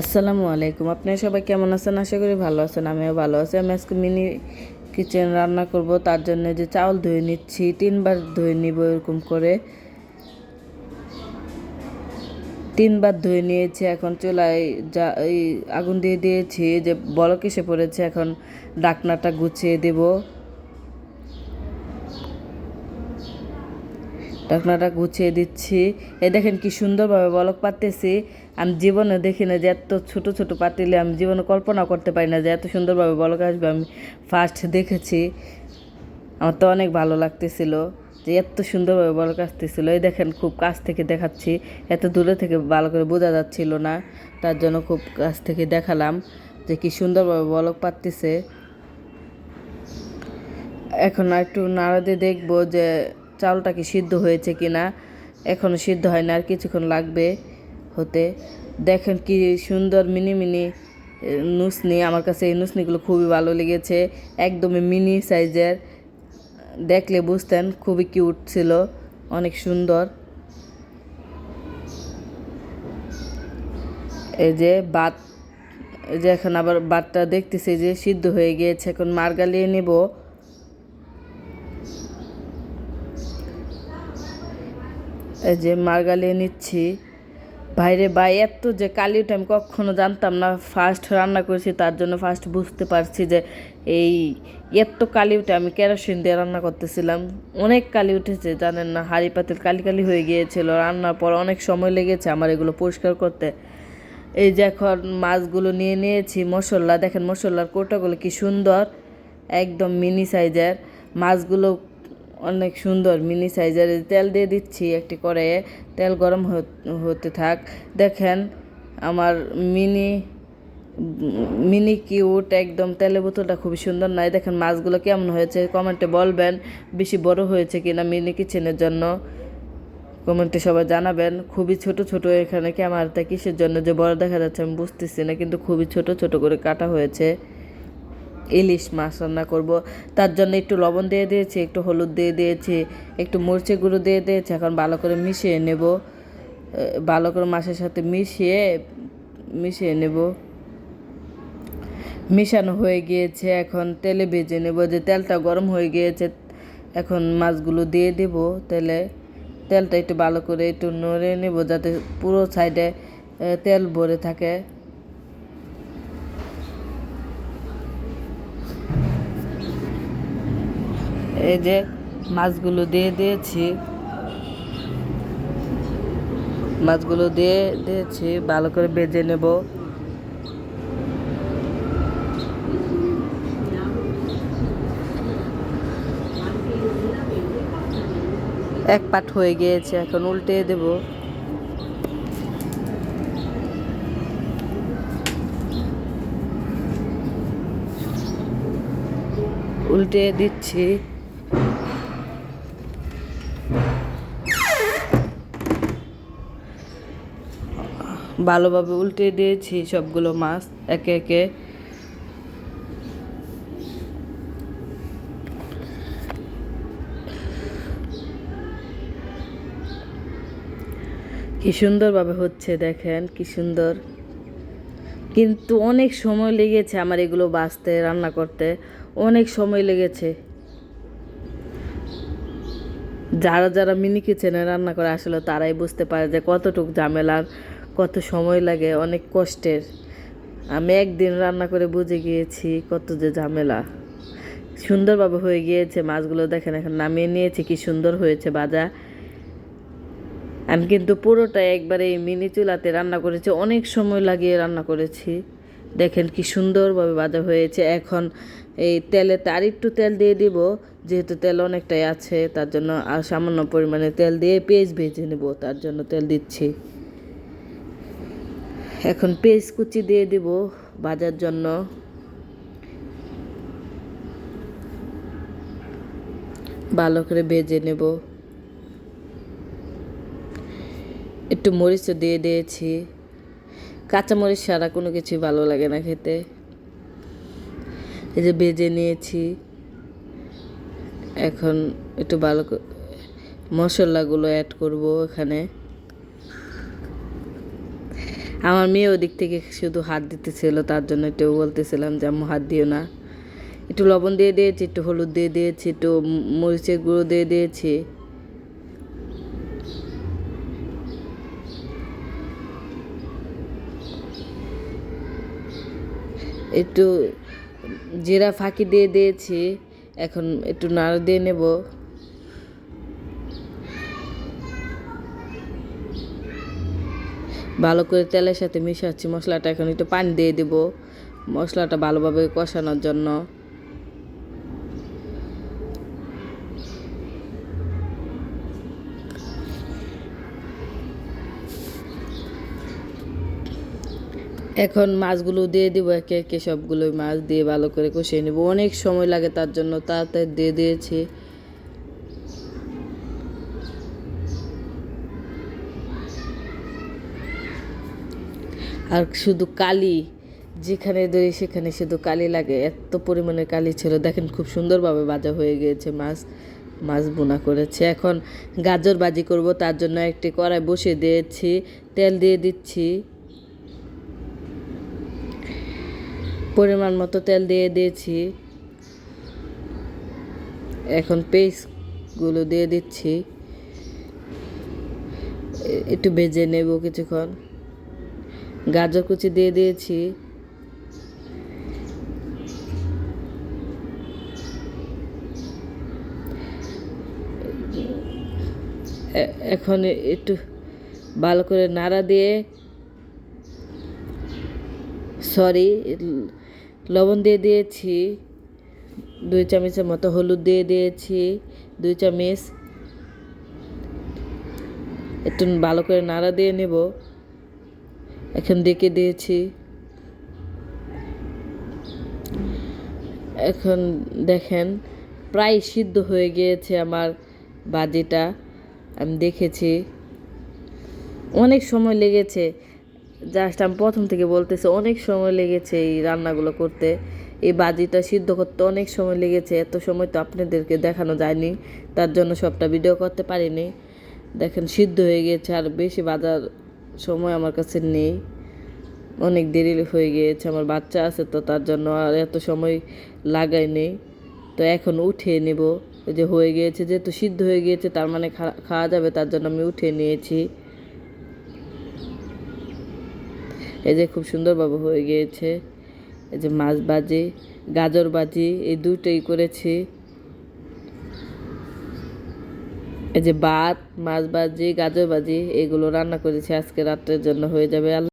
আসসালামু আলাইকুম। আপনারা সবাই কেমন আছেন? আশা করি ভালো আছেন, আমিও ভালো আছি। আমি আজকে মিনি কিচেন রান্না করব। তার জন্য যে চাউল ধুয়ে নিচ্ছি, তিনবার ধুয়ে নিব এরকম করে। তিনবার ধুয়ে নিয়েছি, এখন চুলায় যা এই আগুন দিয়ে দিয়েছি, যে বলক এসে পড়েছে, এখন ডাকনাটা গুছিয়ে দেবো। ঢাকনাটা গুছিয়ে দিচ্ছি। এই দেখেন কি সুন্দরভাবে বলক পাততেছি আমি জীবনে দেখি না যে এত ছোট ছোট পাতিলে আমি জীবনে কল্পনা করতে পারি না যে এত সুন্দরভাবে বলক আসবে। আমি ফার্স্ট দেখেছি, আমার তো অনেক ভালো লাগতেছিল যে এত সুন্দরভাবে বলক আসতেছিল। এই দেখেন খুব কাছ থেকে দেখাচ্ছি, এত দূরে থেকে ভালো করে বোঝা যাচ্ছিল না। তার জন্য খুব কাছ থেকে দেখালাম যে কি সুন্দরভাবে বলক পাততেছে। এখন একটু নাড়া দিয়ে দেখব যে চালটা কি সিদ্ধ হয়েছে কি না এখনও সিদ্ধ হয় না, আর কিছুক্ষণ লাগবে। হতে। দেখেন কি সুন্দর মিনি মিনি নুসনি। আমার কাছে এই নুসনিগুলো খুবই ভালো লেগেছে। একদমই মিনি সাইজের। দেখলে বুঝতেন খুবই কিউট ছিল, অনেক সুন্দর। এই যে বাত, এই যে এখন আবার বাতটা দেখতেছি যে সিদ্ধ হয়ে গিয়েছে। এখন মার্গালিয়ে নেব। এই যে মার্গালিয়ে নিচ্ছি। বাইরে বাই এত যে কালিটা আমি কখনো জানতাম না। ফার্স্ট রান্না করেছি, তার জন্য ফার্স্ট বুঝতে পারছি যে এই এত কালি উঠে আমি কেরোসিন দিয়ে রান্না করতেছিলাম। অনেক কালি উঠেছে, জানেন না, হাড়ি পাতিল কালি কালি হয়ে গিয়েছিল। রান্নার পর অনেক সময় লেগেছে আমার এগুলো পরিষ্কার করতে। এই যে এখন মাছগুলো নিয়ে নিয়েছি, মশলা, দেখেন মশলার কোটাগুলো কি সুন্দর, একদম মিনি সাইজের মাছগুলো অনেক সুন্দর মিনি সাইজের তেল দিয়ে দিচ্ছি একটি করে। তেল গরম হতে থাক। দেখেন আমার মিনি মিনি কিউট একদম তেলের বোতলটা খুবই সুন্দর নয়। দেখেন মাছগুলো কেমন হয়েছে কমেন্টে বলবেন, বেশি বড় হয়েছে কিনা মিনি কিচেনের জন্য। কমেন্টে সবাই জানাবেন, খুবই ছোট ছোট এখানে ক্যামেরাটা কিসের জন্য যে বড় দেখা যাচ্ছে আমি বুঝতেছি না, কিন্তু খুবই ছোট ছোট করে কাটা হয়েছে। ইলিশ মাছ রান্না করব। তার জন্য একটু লবণ দিয়ে দিয়েছি, একটু হলুদ দিয়ে দিয়েছি, একটু মরচে গুঁড়ো দিয়ে দিয়েছি, এখন ভালো করে মিশিয়ে নেব। ভালো করে মাছের সাথে মিশিয়ে মিশিয়ে নেব। মিশানো হয়ে গিয়েছে, এখন তেলে ভেজে নেব। যে তেলটা গরম হয়ে গিয়েছে, এখন মাছগুলো দিয়ে দেব তেলে। তেলটা একটু ভালো করে একটু নড়ে নেব, যাতে পুরো সাইডে তেল ভরে থাকে। এই যে মাছগুলো দিয়ে দিয়েছি। মাছগুলো দিয়ে দিয়েছি, ভালো করে বেজে নেব। এক পাট হয়ে গিয়েছে, এখন উল্টে দেব। উল্টে দিচ্ছি। ভালোভাবে উল্টে দিয়েছি সবগুলো মাছ, একে একে। কি সুন্দরভাবে হচ্ছে দেখেন, কি সুন্দর। কিন্তু অনেক সময় লেগেছে আমার এগুলো বাঁচতে, রান্না করতে। অনেক সময় লেগেছে। যারা যারা মিনি কিচেনে রান্না করে আসলে তারাই বুঝতে পারে যে কতটুক ঝামেলার কত সময় লাগে, অনেক কষ্টের। আমি একদিন রান্না করে বুঝে গিয়েছি কত যে ঝামেলা। সুন্দরভাবে হয়ে গিয়েছে, মাছগুলো দেখেন এখন নামিয়ে নিয়েছি, কি সুন্দর হয়েছে বাজা আমি কিন্তু পুরোটা একবারে মিনি চুলাতে রান্না করেছি, অনেক সময় লাগিয়ে রান্না করেছি। দেখেন কি সুন্দরভাবে বাজা হয়েছে। এখন এই তেলে আর একটু তেল দিয়ে দিব। যেহেতু তেল অনেকটাই আছে, তার জন্য আর সামান্য পরিমাণে তেল দিয়ে পেঁয়াজ ভেজে নেব। তার জন্য তেল দিচ্ছি। এখন পেঁয়াজ কুচি দিয়ে দিব ভাজার জন্য। ভালো করে ভেজে নেব। একটু মরিচও দিয়ে দিয়েছি। কাঁচামরিচ ছাড়া কোনো কিছুই ভালো লাগে না খেতে। এই যে বেজে নিয়েছি। এখন একটু ভালো মশলাগুলো অ্যাড করব এখানে। আমার মেয়ে ওদিক থেকে শুধু হাত দিতেছিল, তার জন্য একটু বলতেছিলাম যে, আম্মু, হাত দিও না। একটু লবণ দিয়ে দিয়েছি, একটু হলুদ দিয়ে দিয়েছি, একটু মরিচের গুঁড়ো দিয়ে দিয়েছি। একটু জিরা ফাঁকি দিয়ে দিয়েছি। এখন একটু নাড় দিয়ে নেব। ভালো করে তেলের সাথে মিশাচ্ছি। মশলাটা এখন একটু পানি দিয়ে দেবো। মশলাটা ভালোভাবে কষানোর জন্য। এখন মাছগুলো দিয়ে দিব, একে একে সবগুলো মাছ দিয়ে ভালো করে কষিয়ে নেব। অনেক সময় লাগে তার জন্য, তাড়াতাড়ি দিয়ে দিয়েছি। আর শুধু কালি, যেখানে ধরি সেখানে শুধু কালি লাগে। এত পরিমাণে কালি ছিল, দেখেন খুব সুন্দরভাবে ভাজা হয়ে গিয়েছে মাছ মাছ বোনা করেছে। এখন গাজর ভাজি করব, তার জন্য একটি কড়াই বসিয়ে দিয়েছি, তেল দিয়ে দিচ্ছি। পরিমাণ মতো তেল দিয়ে দিয়েছি। এখন পেস্টগুলো দিয়ে দিচ্ছি। একটু ভেজে নেব কিছুক্ষণ। গাজর কুচি দিয়ে দিয়েছি। এখন একটু ভালো করে নাড়া দিয়ে সরি লবণ দিয়ে দিয়েছি, দুই চামচের মতো হলুদ দিয়ে দিয়েছি, দুই চামচ একটু ভালো করে নাড়া দিয়ে নেব। এখন ডেকে দিয়েছি। এখন দেখেন, প্রায় সিদ্ধ হয়ে গিয়েছে আমার বাজিটা আমি দেখেছি। অনেক সময় লেগেছে। জাস্ট আমি প্রথম থেকে বলতেছি, অনেক সময় লেগেছে এই রান্নাগুলো করতে। এই বাজিটা সিদ্ধ করতে অনেক সময় লেগেছে, এত সময় তো আপনাদেরকে দেখানো যায়নি, তার জন্য সবটা ভিডিও করতে পারিনি। দেখেন, সিদ্ধ হয়ে গিয়েছে আর বেশি বাজার সময় আমার কাছে নেই। অনেক দেরি হয়ে গিয়েছে, আমার বাচ্চা আছে তো তার জন্য আর এত সময় লাগাইনি তো এখন উঠিয়ে নেব যে হয়ে গিয়েছে, যেহেতু সিদ্ধ হয়ে গিয়েছে, তার মানে খাওয়া যাবে, তার জন্য আমি উঠিয়ে নিয়েছি। এই যে খুব সুন্দরভাবে হয়ে গিয়েছে। এই যে মাছ বাজি গাজর বাজি এই দুটোই করেছি। এই যে ভাত, মাছ বাজি গাজর বাজি এগুলো রান্না করেছি। আজকে রাত্রের জন্য হয়ে যাবে